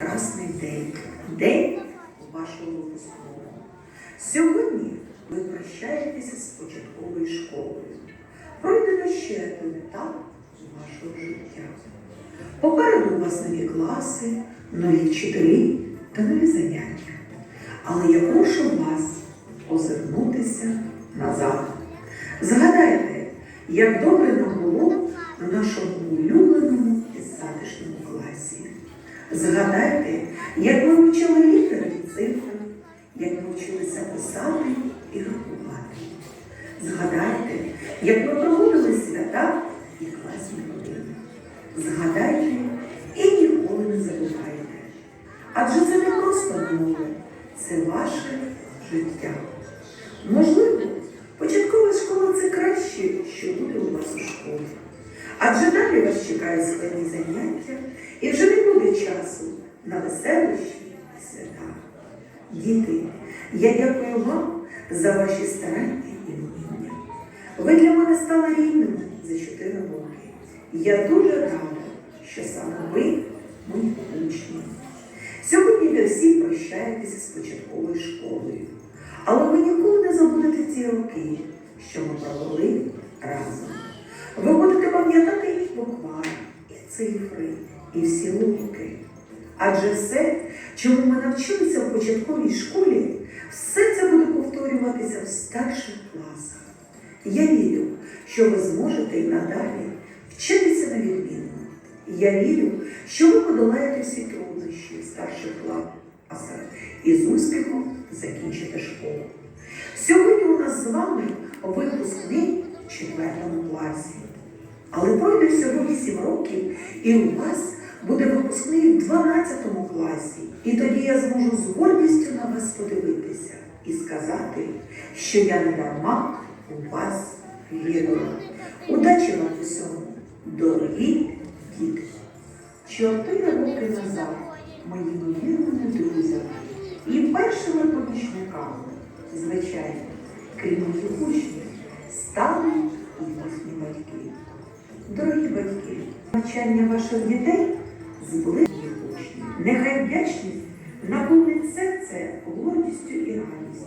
Красний день, день вашого випускного. Сьогодні ви прощаєтеся з початковою школою. Пройдено ще один етап вашого життя. Попереду у вас нові класи, нові вчителі та нові заняття. Але я прошу вас озирнутися назад. Згадайте, як добре нам було в нашому улюбленому і затишному класі. Згадайте, як ми вчили літери і цифри, як ми вчилися писати і рахувати. Згадайте, як ми проводили свята і класні години. Згадайте і ніколи не забувайте. Адже це не просто минуле, це ваше життя. Можливо, чекають складні заняття, і вже не буде часу на веселощі і свята. Діти, я дякую вам за ваші старання і вміння. Ви для мене стали рідними за 4 роки. Я дуже рада, що саме ви мої учні. Сьогодні ви всі прощаєтеся з початковою школою. Але ви ніколи не забудете ці роки, що ми провели разом. Ви будете пам'ятати і і цифри, і всі уроки. Адже все, чому ми навчилися в початковій школі, все це буде повторюватися в старших класах. Я вірю, що ви зможете і надалі вчитися на відмінно. Я вірю, що ви подолаєте всі труднощі старших класах і з успіхом закінчите школу. Сьогодні у нас з вами випускний в четвертому класі. Але пройде всього 8 років, і у вас буде випускний в 12 класі. І тоді я зможу з гордістю на вас подивитися і сказати, що я не дарма у вас вірила. Удачі вам у всьому, дорогі діти! Чотири роки назад моїми вірними друзями і першими помічниками, звичайно, крім моїх учнів, стали і їхні батьки. Дорогі батьки, навчання ваших дітей зближує учнів. Нехай вдячність наповнить серце гордістю і радістю.